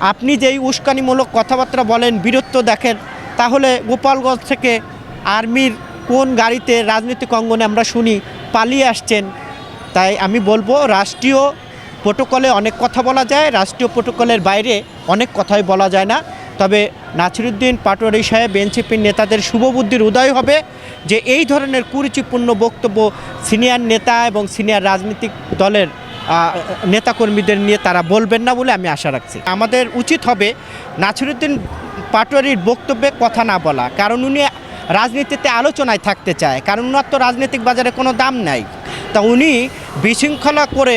আপনি যেই উস্কানিমূলক কথাবার্তা বলেন, বীরত্ব দেখেন, তাহলে গোপালগঞ্জ থেকে আর্মির কোন গাড়িতে রাজনৈতিক অঙ্গনে আমরা শুনি, পালিয়ে আসছেন। তাই আমি বলব, রাষ্ট্রীয় প্রোটোকলে অনেক কথা বলা যায়, রাষ্ট্রীয় প্রোটোকলের বাইরে অনেক কথাই বলা যায় না। তবে নাছিরুদ্দিন পাটোয়ারি সাহেব, এনসিপির নেতাদের শুভবুদ্ধির উদয় হবে যে এই ধরনের কুরুচিপূর্ণ বক্তব্য সিনিয়র নেতা এবং সিনিয়র রাজনৈতিক দলের নেতাকর্মীদের নিয়ে তারা বলবেন না বলে আমি আশা রাখছি। আমাদের উচিত হবে নাছিরুদ্দিন পাটোয়ারির বক্তব্যে কথা না বলা, কারণ উনি রাজনীতিতে আলোচনায় থাকতে চায়, কারণ উনার তো রাজনৈতিক বাজারে কোনো দাম নাই। তা উনি বিশৃঙ্খলা করে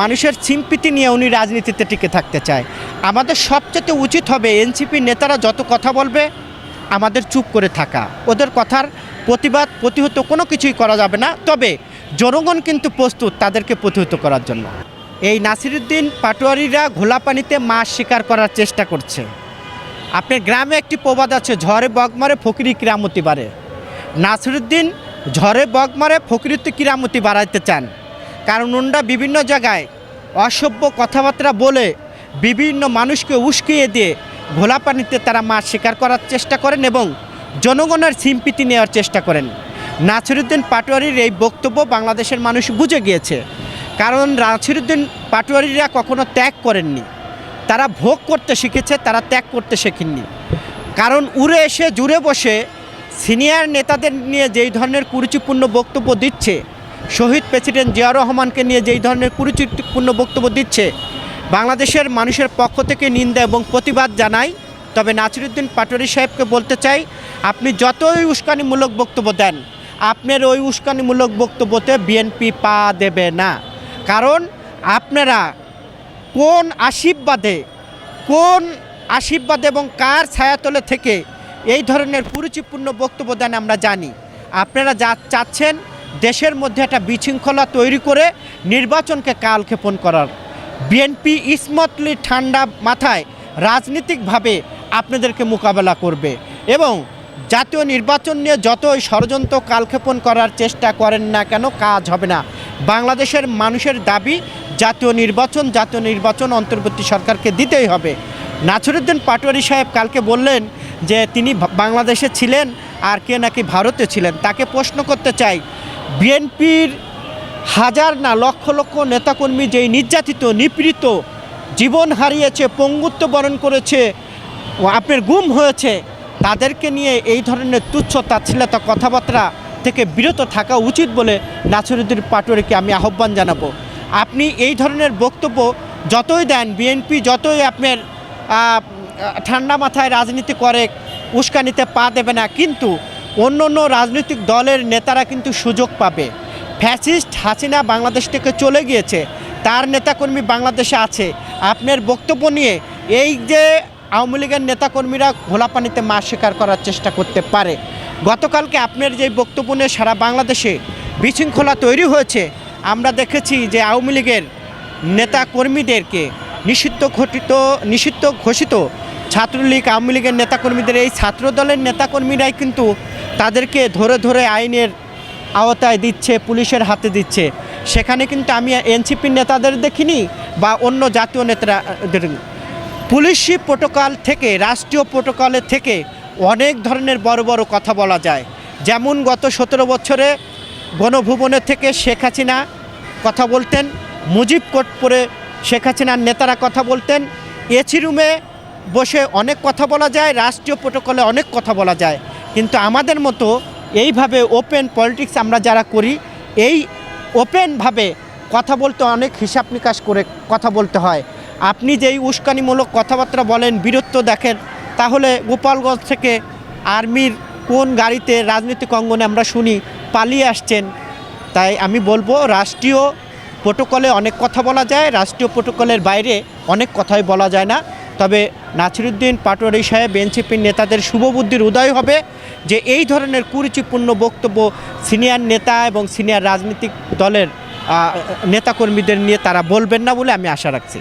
মানুষের সিম্পিতি নিয়ে উনি রাজনীতিতে টিকে থাকতে চায়। আমাদের সবচেয়ে উচিত হবে এনসিপি নেতারা যত কথা বলবে, আমাদের চুপ করে থাকা। ওদের কথার প্রতিবাদ প্রতিহত কোনো কিছুই করা যাবে না। তবে জনগণ কিন্তু প্রস্তুত তাদেরকে প্রতিহত করার জন্য। এই নাসিরুদ্দিন পাটোয়ারিরা ঘোলা পানিতে মাছ শিকার করার চেষ্টা করছে। আপনার গ্রামে একটি প্রবাদ আছে, ঝড়ে বগ মারে ফকিরি কিরামতি বাড়ে। নাসিরুদ্দিন ঝড়ে বগ মারে ফকিরিতে কিরামতি বাড়াইতে চান। কারণ ওনরা বিভিন্ন জায়গায় অসভ্য কথাবার্তা বলে বিভিন্ন মানুষকে উস্কিয়ে দিয়ে ঘোলা পানিতে তারা মাছ শিকার করার চেষ্টা করেন এবং জনগণের সিম্পিতি নেওয়ার চেষ্টা করেন। নাসিরুদ্দিন পাটোয়ারির এই বক্তব্য বাংলাদেশের মানুষ বুঝে গিয়েছে। কারণ নাসিরুদ্দিন পাটোয়ারিরা কখনো ত্যাগ করেননি। তারা ভোগ করতে শিখেছে, তারা ত্যাগ করতে শেখেননি। কারণ উড়ে এসে, জুড়ে বসে সিনিয়র নেতাদের নিয়ে যেই ধরনের কুরুচিপূর্ণ বক্তব্য দিচ্ছে, শহীদ প্রেসিডেন্ট জিয়া রহমানকে নিয়ে যেই ধরনের কুরুচিপূর্ণ বক্তব্য দিচ্ছে, বাংলাদেশের মানুষের পক্ষ থেকে নিন্দা এবং প্রতিবাদ জানাই। তবে নাসিরুদ্দিন পাটোয়ারি সাহেবকে বলতে চাই আপনি যতই উস্কানিমূলক বক্তব্য দেন, আপনার ওই উস্কানিমূলক বক্তব্যতে বিএনপি পা দেবে না। কারণ আপনারা কোন আশীর্বাদে, কোন আশীর্বাদ এবং কার ছায়াতলে থেকে এই ধরনের কুরুচিপূর্ণ বক্তব্য দেন আমরা জানি। আপনারা যা চাচ্ছেন দেশের মধ্যে একটা বিশৃঙ্খলা তৈরি করে নির্বাচনকে কালক্ষেপণ করার। বিএনপি ইসমতলি ঠান্ডা মাথায় রাজনীতিকভাবে আপনাদেরকে মোকাবেলা করবে এবং জাতীয় নির্বাচন নিয়ে যতই ষড়যন্ত্র কালক্ষেপণ করার চেষ্টা করেন না কেন কাজ হবে না। বাংলাদেশের মানুষের দাবি, জাতীয় নির্বাচন জাতীয় নির্বাচন অন্তর্বর্তী সরকারকে দিতেই হবে। নাছরুদ্দিন পাটোয়ারি সাহেব কালকে বললেন যে তিনি বাংলাদেশে ছিলেন আর কে নাকি ভারতে ছিলেন। তাকে প্রশ্ন করতে চাই, বিএনপির হাজার না লক্ষ লক্ষ নেতাকর্মী যেই নির্যাতিত, নিপীড়িত জীবন হারিয়েছে, পঙ্গুত্ব বরণ করেছে আপনার গুম হয়েছে তাদেরকে নিয়ে এই ধরনের তুচ্ছ তাচ্ছিলতা কথাবার্তা থেকে বিরত থাকা উচিত বলে নাসিরুদ্দিন পাটোয়ারিকে আমি আহ্বান জানাব। আপনি এই ধরনের বক্তব্য যতই দেন, বিএনপি যতই আপনার ঠান্ডা মাথায় রাজনীতি করে, উস্কানিতে পা দেবে না, কিন্তু অন্য অন্য রাজনৈতিক দলের নেতারা কিন্তু সুযোগ পাবে। ফ্যাসিস্ট হাসিনা বাংলাদেশ থেকে চলে গিয়েছে, তার নেতাকর্মী বাংলাদেশে আছে। আপনার বক্তব্য নিয়ে এই যে আওয়ামী লীগের নেতাকর্মীরা ঘোলা পানিতে মাছ শিকার করার চেষ্টা করতে পারে। গতকালকে আপনার যে বক্তব্য নিয়ে সারা বাংলাদেশে বিশৃঙ্খলা তৈরি হয়েছে, আমরা দেখেছি যে আওয়ামী লীগের নেতা কর্মীদেরকে নিষিদ্ধ ঘটিত, নিষিদ্ধ ঘোষিত ছাত্রলীগ, আওয়ামী লীগের নেতাকর্মীদের এই ছাত্র দলের নেতাকর্মীরাই কিন্তু তাদেরকে ধরে ধরে আইনের আওতায় দিচ্ছে, পুলিশের হাতে দিচ্ছে। সেখানে কিন্তু আমি এনসিপির নেতাদের দেখিনি বা অন্য জাতীয় নেতাদের পুলিশি প্রোটোকল থেকে, রাষ্ট্রীয় প্রোটোকলের থেকে অনেক ধরনের বড় বড় কথা বলা যায়। যেমন গত সতেরো বছরে গণভুবনের থেকে শেখ হাসিনা কথা বলতেন, মুজিব কোট পরে শেখ হাসিনার নেতারা কথা বলতেন। এসি রুমে বসে অনেক কথা বলা যায়, রাষ্ট্রীয় প্রোটোকলে অনেক কথা বলা যায়। কিন্তু আমাদের মতো এইভাবে ওপেন পলিটিক্স আমরা যারা করি, এই ওপেনভাবে কথা বলতে অনেক হিসাব নিকাশ করে কথা বলতে হয়। আপনি যেই উস্কানিমূলক কথাবার্তা বলেন, বীরত্ব দেখেন, তাহলে গোপালগঞ্জ থেকে আর্মির কোন গাড়িতে রাজনৈতিক অঙ্গনে আমরা শুনি, পালিয়ে আসছেন। তাই আমি বলব, রাষ্ট্রীয় প্রোটোকলে অনেক কথা বলা যায়, রাষ্ট্রীয় প্রোটোকলের বাইরে অনেক কথাই বলা যায় না। তবে নাছিরুদ্দিন পাটোয়ারি সাহেব, এনসিপির নেতাদের শুভবুদ্ধির উদয় হবে যে এই ধরনের কুরুচিপূর্ণ বক্তব্য সিনিয়র নেতা এবং সিনিয়র রাজনৈতিক দলের নেতাকর্মীদের নিয়ে তারা বলবেন না বলে আমি আশা রাখছি।